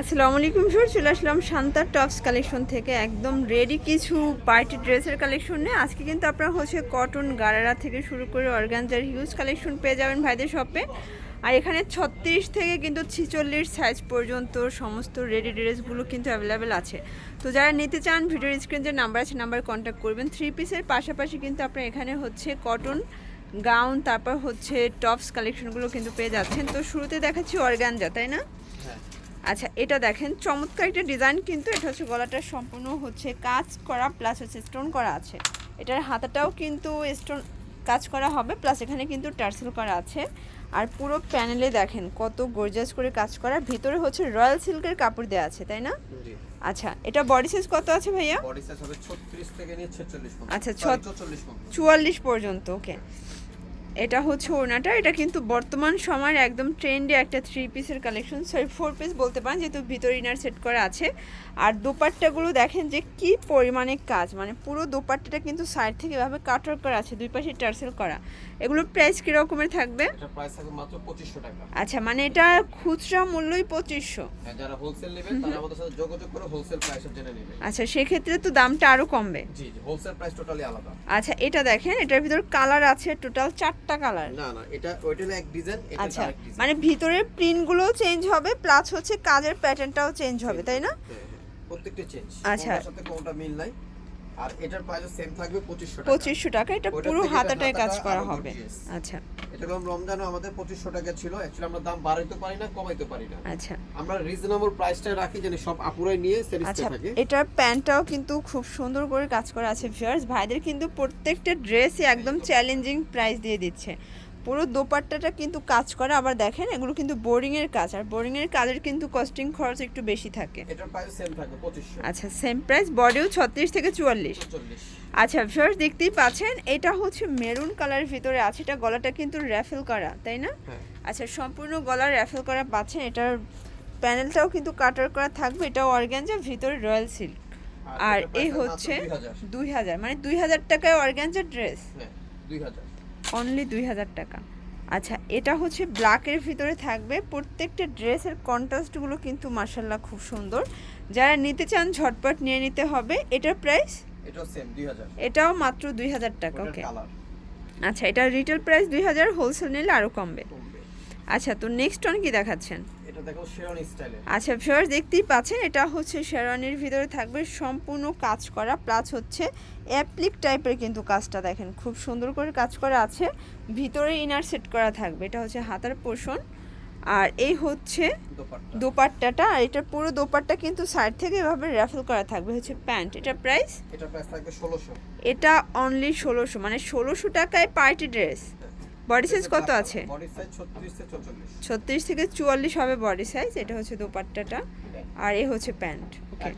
আসসালামু আলাইকুম স্যার চলে আসলাম শান্তার টপস কালেকশন থেকে। একদম রেডি কিছু পার্টি ড্রেসের কালেকশন নিয়ে। আজকে কিন্তু আপনারা হচ্ছে কটন গারারা থেকে শুরু করে অর্গানজার হিউজ কালেকশন পেয়ে যাবেন ভাইদের শপে আর এখানে ছত্রিশ থেকে কিন্তু ছিচল্লিশ সাইজ পর্যন্ত সমস্ত রেডি ড্রেসগুলো কিন্তু অ্যাভেলেবেল আছে। তো যারা নিতে চান, ভিডিওর স্ক্রিন যে নাম্বার আছে নাম্বার কন্ট্যাক্ট করবেন। থ্রি পিসের পাশাপাশি কিন্তু আপনার এখানে হচ্ছে কটন গাউন তারপর হচ্ছে টপস কালেকশনগুলো কিন্তু পেয়ে যাচ্ছেন। তো শুরুতে দেখাচ্ছি অর্গানজা তাই না? আচ্ছা এটা দেখেন চমৎকার একটা ডিজাইন কিন্তু এটা হচ্ছে গলাটা সম্পূর্ণ হচ্ছে কাজ করা প্লাস হচ্ছে স্টোন করা আছে। এটার হাতাটাও কিন্তু স্টোন কাজ করা হবে প্লাস এখানে কিন্তু টার্সেল করা আছে। আর পুরো প্যানেলে দেখেন কত গর্জাস করে কাজ করা। ভিতরে হচ্ছে রয়্যাল সিল্কের কাপড় দেওয়া আছে তাই না? আচ্ছা এটা বডি সাইজ কত আছে ভাইয়া? বডি সাইজ হবে 36 থেকে নিয়ে 46 পর্যন্ত। আচ্ছা, Sorry, ছত- 44 চুয়াল্লিশ পর্যন্ত ওকে এটা হচ্ছে ওড়নাটা এটা কিন্তু বর্তমান সময়ের একদম ট্রেন্ডে একটা থ্রি পিসের কালেকশন সরি ফোর পিস বলতে পারেন যেহেতু ভিতরে ইনার সেট করা আছে। আর দোপাট্টাগুলো দেখেন যে কি পরিমাণে কাজ মানে পুরো দোপাট্টাটা কিন্তু সাইড থেকে এভাবে কাটর করা আছে দুই পাশে টার্সেল করা। এগুলোর প্রাইস কীরকমের থাকবে? এটা প্রাইস থাকবে মাত্র 2500 টাকা। আচ্ছা মানে এটা খুচরা মূল্যই পঁচিশশো। হ্যাঁ, আচ্ছা সেক্ষেত্রে তো দামটা আরও কমবে। আচ্ছা এটা দেখেন এটার ভিতর কালার আছে টোটাল চারটা কালার না না এটা ওইটা এক ডিজাইন এটা আচ্ছা মানে ভিতরের প্রিন্টগুলো চেঞ্জ হবে প্লাস হচ্ছে কাজের প্যাটার্নটাও চেঞ্জ হবে তাই না? প্রত্যেকটা চেঞ্জ আচ্ছা। সাথে কোনটা মিল নাই। আর এটার সেম থাকবে 2500 টাকা। 2500 টাকা এটা পুরো হাতাটায় কাজ করা হবে। আচ্ছা। এটা কম রমজানও আমাদের 2500 টাকা ছিল অ্যাকচুয়ালি আমরা দাম বাড়াইতে পারি না কমাইতে পারি না। আচ্ছা। আমরা রিজনেবল প্রাইসটা রাখি যেন সব আপুরাই নিয়ে আচ্ছা থাকে। এটার প্যান্টটাও কিন্তু খুব সুন্দর করে কাজ করা আছে ভিউয়ার্স ভাইদের কিন্তু প্রত্যেকটা ড্রেসই একদম চ্যালেঞ্জিং প্রাইস দিয়ে দিচ্ছে। পুরো দোপাট্টাটা কিন্তু কাজ করা আবার দেখেন এগুলো কিন্তু বোরিং এর কাজ আর বোরিং এর কাজের কিন্তু কস্টিং খরচ একটু বেশি থাকে। এটার প্রাইস সেম থাকবে 2500 আচ্ছা সেম প্রাইস বডিও ছত্রিশ থেকে চুয়াল্লিশ। 40 আচ্ছা ভিউয়ার্স দেখতেই পাচ্ছেন এটা হচ্ছে মেরুন কালারের ভিতরে আছে এটা গলাটা কিন্তু র্যাফেল করা তাই না? হ্যাঁ। আচ্ছা সম্পূর্ণ গলা র্যাফেল করা পাচ্ছেন এটার প্যানেলটাও কিন্তু কাটার করা থাকবে এটাও অর্গ্যানজা ভিতরে রয়্যাল সিল্ক আর এই হচ্ছে 2000 দুই হাজার মানে দুই হাজার টাকায় অর্গ্যানজা ড্রেস হ্যাঁ 2000 অনলি দুই হাজার টাকা। আচ্ছা এটা হচ্ছে ব্ল্যাকের ভিতরে থাকবে। প্রত্যেকটা ড্রেসের কন্ট্রাস্টগুলো কিন্তু মার্শাল্লাহ খুব সুন্দর। যারা নিতে চান ঝটপট নিয়ে নিতে হবে। এটার প্রাইস এটাও সেম 2000 এটাও মাত্র দুই হাজার টাকা ওকে আচ্ছা এটা রিটেল প্রাইস দুই হাজার হোলসেল নিলে আরও কমবে। আচ্ছা তো নেক্সট অন কি দেখাচ্ছেন? দেখো শেরওয়ানি স্টাইলে আচ্ছা ভিউয়ার্স দেখতেই পাচ্ছেন এটা হচ্ছে শেরওয়ানির ভিতরে থাকবে সম্পূর্ণ কাজ করা প্লাস হচ্ছে অ্যাপ্লিক টাইপের কিন্তু কাজটা দেখেন খুব সুন্দর করে কাজ করা আছে ভিতরে ইনার সেট করা থাকবে এটা হচ্ছে হাতার পোষণ আর এই হচ্ছে দোপাট্টাটা আর এটা পুরো দোপাট্টা কিন্তু সাইড থেকে এভাবে র্যাফেল করা থাকবে হচ্ছে প্যান্ট এটা প্রাইস এটার প্রাইস থাকবে 1600 এটা অনলি ষোলোশো মানে ষোলোশো টাকায় পার্টি ড্রেস বডি সাইজ কত আছে? বডি সাইজ 36 থেকে 44 ছত্রিশ থেকে চুয়াল্লিশ হবে বডি সাইজ এটা হচ্ছে দোপাট্টাটা আর এ হচ্ছে প্যান্ট ওকে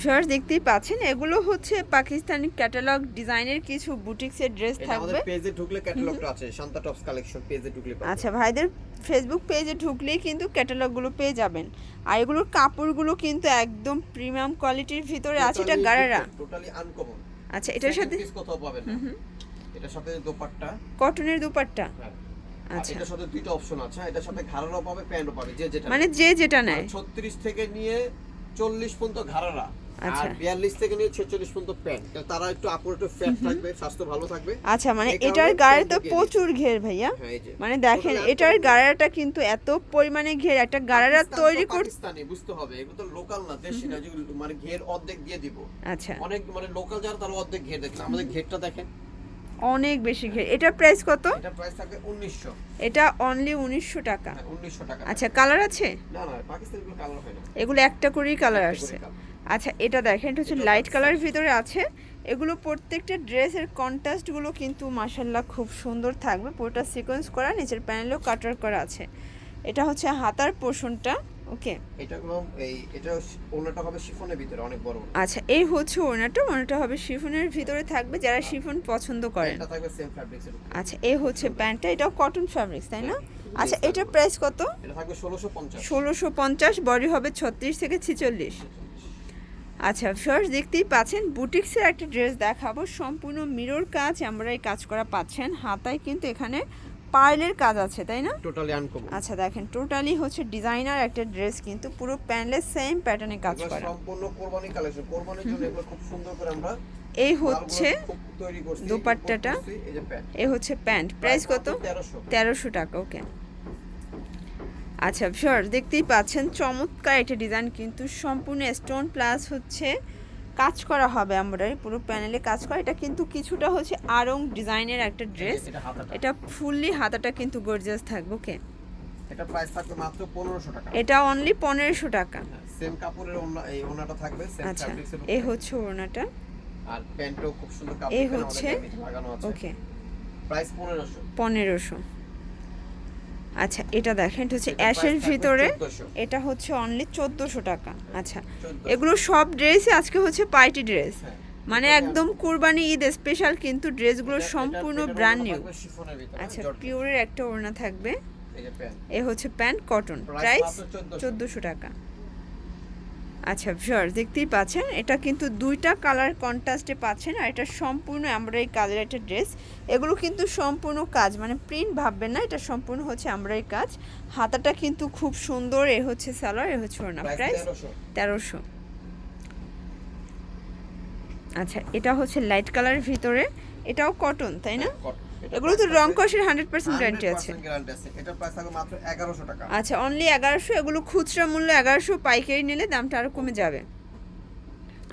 ভিউয়ার্স দেখতেই পাচ্ছেন এগুলো হচ্ছে পাকিস্তানি ক্যাটালগ ডিজাইনের কিছু বুটিক্সের ড্রেস থাকবে। পেজে ঢুকলে ক্যাটালগটা আছে শান্তা টপস কালেকশন পেজে ঢুকলে পাবেন আচ্ছা ভাইদের ফেসবুক পেজে ঢুকলেই কিন্তু ক্যাটালগুলো পেয়ে যাবেন। আর এগুলোর কাপড়গুলো কিন্তু একদম প্রিমিয়াম কোয়ালিটির ভিতরে আছে এটা গারারা। টোটালি আনকমন আচ্ছা এটার সাথে কোথাও পাবেন না। এটার সাথে দোপাট্টা। কটনের দুপাট্টা? হ্যাঁ। আচ্ছা। এটার সাথে দুইটা অপশন আছে এটার সাথে ঘাড়ারাও পাবে প্যান্টও পাবে যে যেটা মানে যে যেটা নেয়। 36 থেকে নিয়ে 40 পর্যন্ত ঘাড়ারা। আচ্ছা। 42 থেকে নিয়ে 46 পর্যন্ত প্যান্ট। তারা একটু আপুর একটু ফ্যাট থাকবে স্বাস্থ্য ভালো থাকবে। আচ্ছা মানে এটার গায়ে তো প্রচুর ঘের ভাইয়া। হ্যাঁ মানে দেখেন এটার গাড়াটা কিন্তু এত পরিমাণে ঘের একটা গাড়ারা তৈরি করতে পাকিস্তানি বুঝতে হবে। এগুলো তো লোকাল না দেশি না যেগুলো মানে ঘের অর্ধেক দিয়ে দিব। আচ্ছা। অনেক মানে লোকাল যারা তারা অর্ধেক ঘের দেখছেন আমাদের ঘেরটা দেখেন। অনেক বেশি ঘের এটার প্রাইস কত? এটা প্রাইস থাকবে 1900 এটা অনলি উনিশশো টাকা। হ্যাঁ 1900 টাকা। আচ্ছা কালার আছে? না না পাকিস্তানি কালার হয় না। এগুলো একটা করেই কালার আসছে আচ্ছা এটা দেখেন এটা হচ্ছে লাইট। কালারের ভিতরে আছে। এগুলো প্রত্যেকটা ড্রেসের কন্ট্রাস্টগুলো কিন্তু মাসাল্লাহ খুব সুন্দর থাকবে। পুরোটা সিকোয়েন্স করা নিচের প্যানেলও কাটার করা আছে। এটা হচ্ছে হাতার পোর্শনটা ওকে এটা কোনো এই এটা ওনাটা হবে শিফনের ভিতরে অনেক বড় আচ্ছা এই হচ্ছে ওনাটা ওনাটা হবে শিফনের ভিতরে থাকবে যারা শিফন পছন্দ করেন। এটা থাকবে সেম ফ্যাব্রিক্সের আচ্ছা এই হচ্ছে প্যান্টটা এটাও কটন ফ্যাব্রিক্স তাই না? আচ্ছা এটার প্রাইস কত? এটা থাকবে 1650 ষোলোশো পঞ্চাশ বডি হবে ছত্রিশ থেকে ছিচল্লিশ। আচ্ছা ফার্স্ট দেখতেই পাচ্ছেন বুটিক্সের একটা ড্রেস দেখাবো সম্পূর্ণ মিরর কাজ আমরা এই কাজ করা পাচ্ছেন হাতায় কিন্তু এখানে পার্লের কাজ আছে তাই না? টোটালি আনকমন আচ্ছা দেখেন টোটালি হচ্ছে ডিজাইনার একটা ড্রেস কিন্তু পুরো প্যান্ডেলে সেম প্যাটার্নে কাজ করা। সম্পূর্ণ কোরবানি কালেকশন কোরবানির জন্য এগুলো খুব সুন্দর করে আমরা এই হচ্ছে দোপাট্টাটা। এই যে প্যান্ট এই হচ্ছে প্যান্ট প্রাইস কত? 1300 তেরোশো। টাকা ওকে আচ্ছা শিওর দেখতেই পাচ্ছেন চমৎকার একটা ডিজাইন কিন্তু সম্পূর্ণ স্টোন প্লাস হচ্ছে কাজ করা হবে আমরা পুরো প্যানেলে কাজ করা। এটা কিন্তু কিছুটা হচ্ছে আরং ডিজাইনের একটা ড্রেস। এটা ফুললি হাতাটা কিন্তু গর্জিয়াস থাকবে ওকে এটা প্রাইস থাকবে মাত্র 1500 টাকা। এটা অনলি পনেরোশো টাকা। সেম কাপড়ের ওন্না এই ওন্নাটা থাকবে সেম ফ্যাব্রিক্সের এই হচ্ছে ওড়নাটা। আর প্যান্টও খুব সুন্দর কাপড় এই হচ্ছে লাগানো আছে। ওকে প্রাইস 1500 পনেরোশো। আচ্ছা এটা দেখেন এটা হচ্ছে অ্যাশের ভিতরে। এটা হচ্ছে অনলি চোদ্দোশো টাকা। আচ্ছা এগুলো সব ড্রেসই আজকে হচ্ছে পার্টি ড্রেস হ্যাঁ। মানে একদম কুরবানি ঈদ স্পেশাল কিন্তু ড্রেসগুলো সম্পূর্ণ ব্র্যান্ড নিউ আচ্ছা পিওরের একটা ওড়না থাকবে। এ হচ্ছে প্যান্ট কটন প্রাইস মাত্র 1400 চোদ্দোশো টাকা। আচ্ছা ভিউয়ার দেখতেই পাচ্ছেন এটা কিন্তু দুইটা কালার কন্ট্রাস্টে পাচ্ছেন আর এটা সম্পূর্ণ এই কালার একটা ড্রেস এগুলো কিন্তু সম্পূর্ণ কাজ মানে প্রিন্ট ভাববেন না এটা সম্পূর্ণ হচ্ছে এই কাজ হাতাটা কিন্তু খুব সুন্দর এ হচ্ছে সালোয়ার এ হচ্ছে ওড়না প্রাইস তেরোশো। আচ্ছা এটা হচ্ছে লাইট কালারের ভিতরে এটাও কটন তাই না। এটা এগুলো তো রং কষের হান্ড্রেড পার্সেন্ট গ্যারান্টি আছে। 100% guarantee আছে। এটা প্রাইস থাকবে মাত্র এগারোশো টাকা। আচ্ছা অনলি এগারোশো এগুলো খুচরা মূল্য এগারোশো পাইকারি নিলে দামটা আরও কমে যাবে।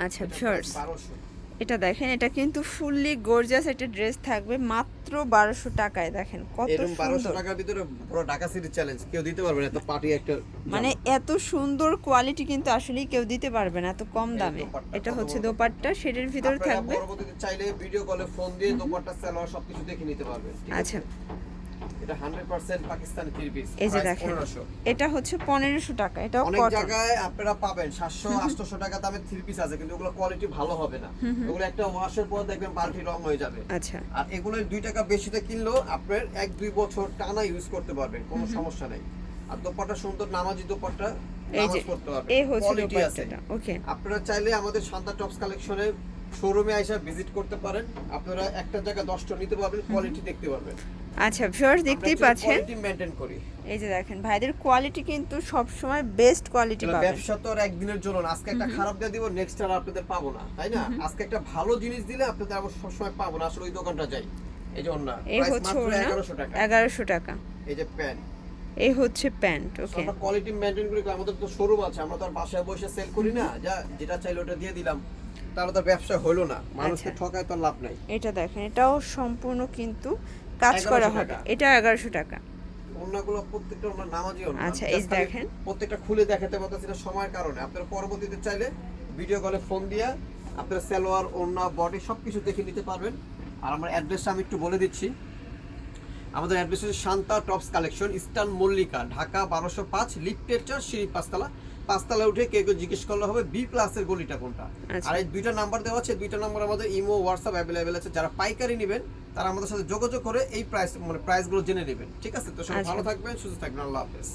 আচ্ছা 1200 এটা দেখেন এটা কিন্তু ফুললি গর্জিয়াস একটা ড্রেস থাকবে মাত্র বারোশো টাকায়। দেখেন কত বারোশো 1200 টাকার ভিতরে পুরো ঢাকা সিটি চ্যালেঞ্জ কেউ দিতে পারবে না এত পার্টি একটা মানে এত সুন্দর কোয়ালিটি কিন্তু আসলেই কেউ দিতে পারবে না এত কম দামে। এটা হচ্ছে দোপাট্টা শেডের ভিতরে থাকবে। পরবর্তীতে চাইলে ভিডিও কলে ফোন দিয়ে দোপাট্টা সালোয়ার সবকিছু দেখে নিতে পারবে আচ্ছা। এটা 100% পাকিস্তানি থ্রি পিস এই যে দেখেন এটা হচ্ছে পনেরোশো টাকা এটাও অনেক জায়গায় আপনারা পাবেন 700 800 টাকা দামে থ্রি পিস আছে কিন্তু ওগুলো কোয়ালিটি ভালো হবে না। ওগুলো একটা ওয়াশের পর দেখবেন পাল্টি রং হয়ে যাবে। আচ্ছা। আর এগুলো টাকা বেশিতে কিনলেও আপনার এক দুই বছর টানা ইউজ করতে পারবেন কোনো সমস্যা নেই। আর দোপাট্টা সুন্দর নামাজি দোপাট্টা এই নামাজ যে পড়তে পারবেন। এই হচ্ছে দোপাট্টাটা ওকে আপনারা চাইলে আমাদের শান্তা টপস কালেকশনে শোরুমে এসে ভিজিট করতে পারেন। আপনারা একটা জায়গায় দশটা নিতে পারবেন কোয়ালিটি দেখতে পারবেন। আচ্ছা ভিউয়ার্স দেখতেই পাচ্ছেন। কোয়ালিটি মেনটেন করি। এই যে দেখেন ভাইদের কোয়ালিটি কিন্তু সব সময় বেস্ট কোয়ালিটি পাবেন। ব্যবসা তো আর একদিনের জন্য না। আজকে একটা খারাপ দিয়ে দিব নেক্সট আর আপনাদের পাবো না তাই না? আজকে একটা ভালো জিনিস দিলে আপনাদের আবার সবসময় পাবো না। আসলে ওই দোকানটা যাই। এই যে এই প্রাইস হচ্ছে মাত্র ওড়না এগারোশো টাকা। এগারোশো টাকা। এই যে প্যান্ট। এই হচ্ছে প্যান্ট ওকে আমরা কোয়ালিটি মেনটেন করি আমাদের তো শোরুম আছে আমরা তো আর বাসায় বসে সেল করি না। যা যেটা চাইলে ওটা দিয়ে দিলাম। তাহলে তো ব্যবসা হলো না। মানুষকে আচ্ছা। ঠকায় তো লাভ নাই। এটা দেখেন এটাও সম্পূর্ণ কিন্তু কাজ করা হবে। এটা এগারোশো টাকা। প্রত্যেকটা নামাজি অন্য আচ্ছা, এই দেখেন। প্রত্যেকটা খুলে দেখাতে পারতেছি না সময়ের কারণে। আপনারা পরবর্তীতে চাইলে ভিডিও কলে ফোন দিয়ে আপনারা সালোয়ার ওড়না বডি সবকিছু দেখে নিতে পারবেন। আর আমার অ্যাড্রেসটা আমি একটু বলে দিচ্ছি। আমাদের অ্যাড্রেস হচ্ছে Shanta tops collection Eastern Mallika Dhaka বারোশো পাঁচ লিফটের চার সিঁড়ি পাঁচতলা। পাঁচতলা উঠে কেউ কেউ জিজ্ঞেস করলে হবে বি প্লাসের গলিটা কোনটা? আচ্ছা। আর এই দুইটা নাম্বার দেওয়া আছে দুইটা নাম্বার আমাদের ইমো হোয়াটসঅ্যাপ অ্যাভেলেবেল আছে। যারা পাইকারি নেবেন তারা আমাদের সাথে যোগাযোগ করে এই প্রাইস মানে প্রাইসগুলো জেনে নেবেন। ঠিক আছে? তো সবাই আচ্ছা। ভালো থাকবেন সুস্থ থাকবেন আল্লাহ হাফেজ।